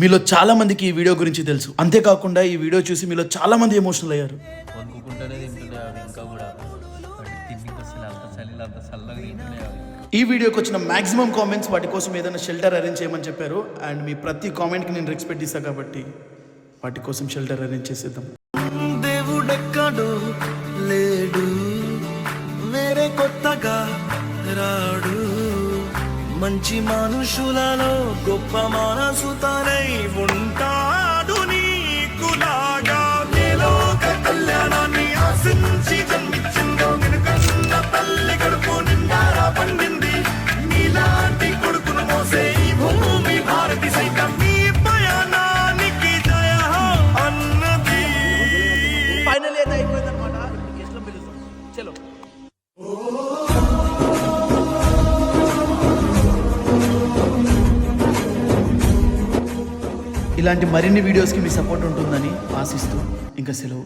మీలో చాలా మందికి ఈ వీడియో గురించి తెలుసు. అంతేకాకుండా ఈ వీడియో చూసి మీలో చాలా మంది ఎమోషనల్ అయ్యారు ఈ వీడియోకి వచ్చిన మాక్సిమం కామెంట్స్ వాటి కోసం ఏదైనా షెల్టర్ అరేంజ్ చేయమని చెప్పారు. అండ్ మీ ప్రతి కామెంట్కి నేను రెస్పెక్ట్ ఇస్తాను కాబట్టి వాటి కోసం షెల్టర్ అరేంజ్ చేసేద్దాం. దేవుడెక్కడు లేడు వేరే కొత్తగా రాడు. మంచి మనుషులలో గొప్ప మనసు తనై ఇలాంటి మరిన్ని వీడియోస్కి మీ సపోర్ట్ ఉంటుందని ఆశిస్తూ ఇంకా సెలవు.